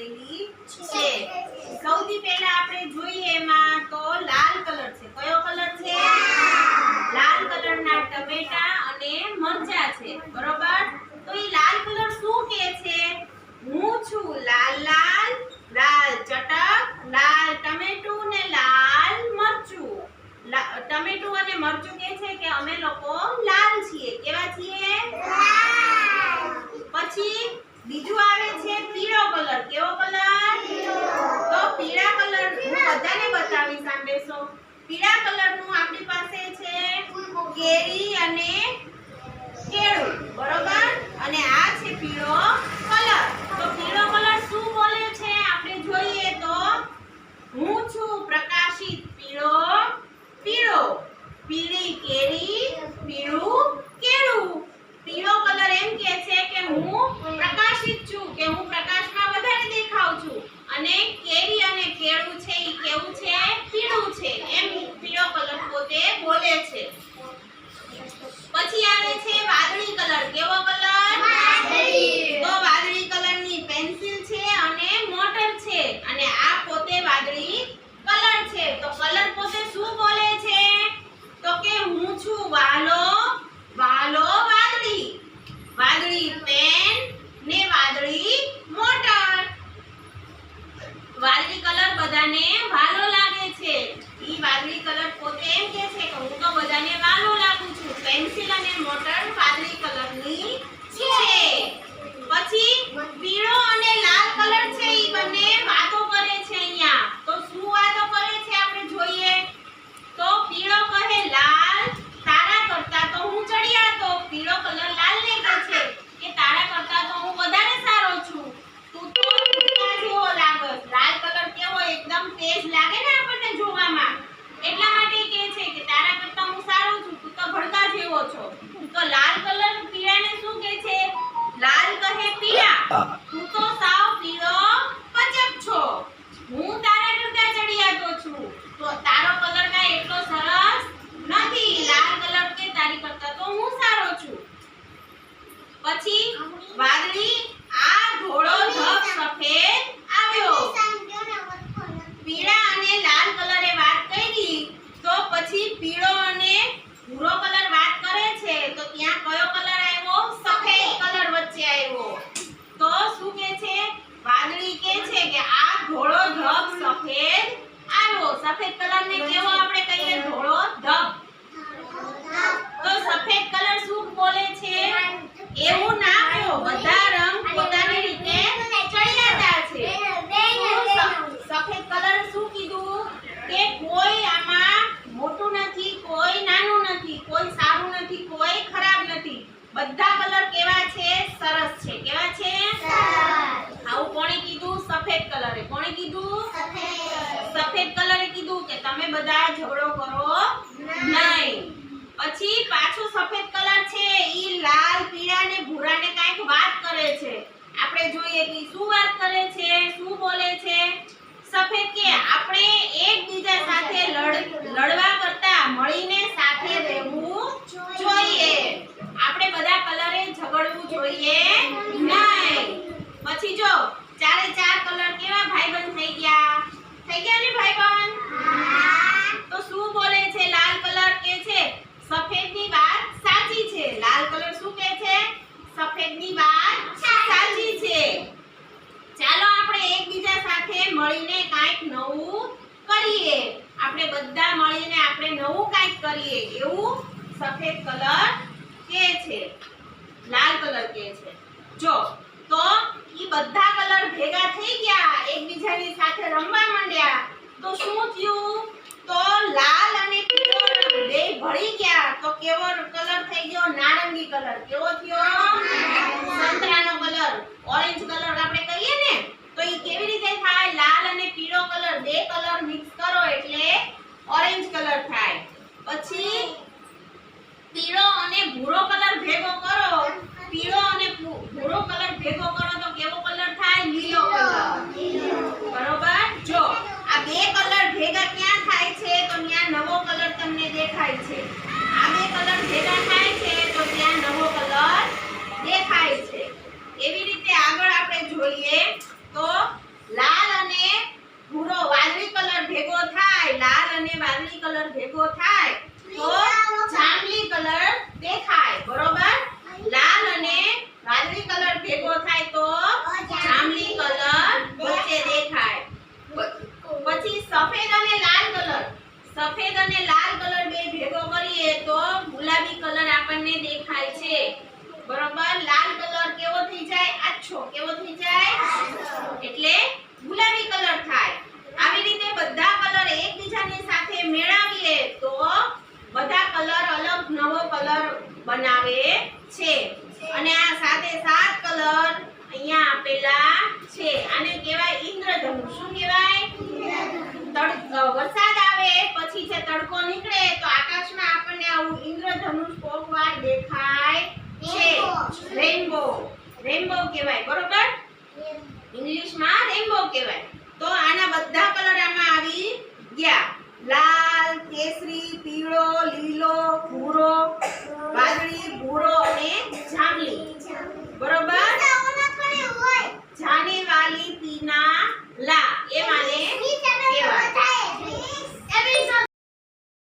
કરેલી છે. સૌથી પહેલા આપણે જોઈએ એમાં તો લાલ કલર છે. કયો કલર છે? લાલ કલરના ટમેટા અને મરચા છે. બરોબર? તો એ લાલ કલર શું કહે છે? હું છું લાલ લાલ લાલ ચટક લાલ ટમેટું ને લાલ મરચું. ટમેટું અને મરચું કહે છે કે અમે લોકો લાલ છીએ. કેવા છીએ? પછી બીજું આવે છે પીળો કલર કેવો કલર તો પીળા કલર હું બધાને બતાવીશ આમ બેસો પીળા કલરનું આપણી પાસે છે કેરી અને કેળું, બરોબર? અને આ છે પીળો કલર. તો પીળો કલર શું બોલે છે આપણે જોઈએ તો હું છું પ્રકાશિત પીળો પીળો પીળી કેરી પીળું કેળું પીળો કલર એમ કહે છે કે હું પ્રકાશિત છું કે હું પ્રકાશમાં વધારે દેખાઉં છું અને કેરી અને કેળું છે એ કેવું છે પીળું છે એમ પીળો કલર પોતે બોલે છે પછી આવે છે વાદળી કલર કેવો કલર તો વાદળી કલરની પેન્સિલ છે અને મોટર છે અને આ પોતે વાદળી કલર છે તો કલર પોતે શું બોલે છે તો કે હું છું વાલો વાલો વાદળી વાદળી પેન ને વાદળી મોટર વાદળી કલર બધાને વાલો લાગે છે ઈ વાદળી કલર પોતે એમ કહે છે કે હું તો બધાને વાલો લાગુ છું પેન્સિલ અને મોટર વાદળી કલરની છે. પછી પીળો અને લાલ કલર છે એ બંને પીળા તું તો સાવ પીળો પચક છો હું તારા કરતા ચડિયાતો છું તો તારો કલર કાંઈ એટલો સરસ નથી લાલ કલર કે તારી કરતા તો હું સારો છું પછી વાદળી આ ધોળો ધબ સફેદ આવ્યો પીળા અને લાલ કલરે વાત કરી તો પછી પીળો અને ભૂરો કલર વાત કરે છે તો ત્યાં કયો કલર આવ્યો સફેદ કલર વચ્ચે આવ્યો તો શું કે છે વાદળી કે છે કે આ ધોળો ધબ સફેદ આવ્યો કલર ને કેવો આપણે કહીએ? ધોળો ધબ. તો સફેદ કલર શું બોલે છે? એવું ના કહો. બધા રંગ પોતાની રીતે ચડિયાતા છે. સફેદ કલર શું કીધું? કે કોઈ આમાં મોટું નથી કોઈ નાનું નથી કોઈ સારું નથી કોઈ ખરાબ નથી. બધા કલર કેવા છે? સરસ છે. કેવા છે? આવું કોણે કીધું? સફેદ કલરે. કોણે કીધું સફેદ કલરે કીધું કે તમે બધા ઝઘડો કરો? નહીં. પછી પાછો સફેદ કલર છે. ઈ લાલ, પીળા ને ભૂરા ને કાંઈક વાત કરે છે. આપણે જોઈએ કે શું વાત કરે છે, શું બોલે છે? સફેદ કે આપણે એકબીજા સાથે લડ લડવા કરતા મળીને સાથે રહેવું જોઈએ આપણે બધા કલરે ઝઘડવું જોઈએ નહીં પછી જો ચારે ચાર કલર કેવા ભાઈબંધ થઈ ગયા થઈ ગયા ને ભાઈબંધ તો શું બોલે છે લાલ કલર કે છે સફેદની વાત સાચી છે લાલ કલર શું કહે છે સફેદની વાત સાચી છે ચાલો આપણે એકબીજા સાથે મળીને કાંઈક નવું કરીએ આપણે બધા મળીને આપણે નવું એવું સફેદ કલર કે છે? લાલ કલર કે છે? જો, તો ઈ બધા કલર ભેગા થઈ ગયા, એકબીજાની સાથે રમવા માંડ્યા. તો શું થયું? તો લાલ અને પીળો બે ભળી ગયા. તો કેવો કલર થઈ ગયો? નારંગી કલર. કેવો થયો? સંતરાનો કલર. ઓરેન્જ કલર આપણે કહીએ ને, તો ઈ કેવી રીતે થાય? લાલ અને પીળો કલર બે કલર દેખાય છે. આ બે કલર ભેગા થાય છે તો ત્યાં નવો કલર દેખાય છે. એવી રીતે આગળ આપણે જોઈએ તો લાલ અને ભૂરો વાદળી કલર ભેગો થાય, લાલ અને વાદળી કલર ભેગો થાય તો જાંબલી કલર દેખાય બરોબર લાલ કલર કેવો થઈ જાય? આછો, કેવો થઈ જાય? એટલે ગુલાબી કલર થાય. આવી રીતે બધા કલર એકબીજાની સાથે મેળવીએ તો બધા કલર અલગ નવો કલર બનાવે છે. અને આ સાથે સાત કલર અહીંયા આપેલા છે. આને કહેવાય ઇન્દ્રધનુષ. શું કહેવાય? વરસાદ આવે, પછી જે તડકો નીકળે, તો આકાશમાં આપણને આવું ઇન્દ્રધનુષ કોકવાર દેખાય છે. રેનબો રેનબો કહેવાય, બરોબર? ઇંગ્લિશમાં રેનબો કહેવાય. તો આના બધા કલર આમાં આવી ગયા. લાલ, કેસરી, પીળો, લીલો, ભૂરો, વાદળી, ભૂરો અને જાંબલી. બરોબર?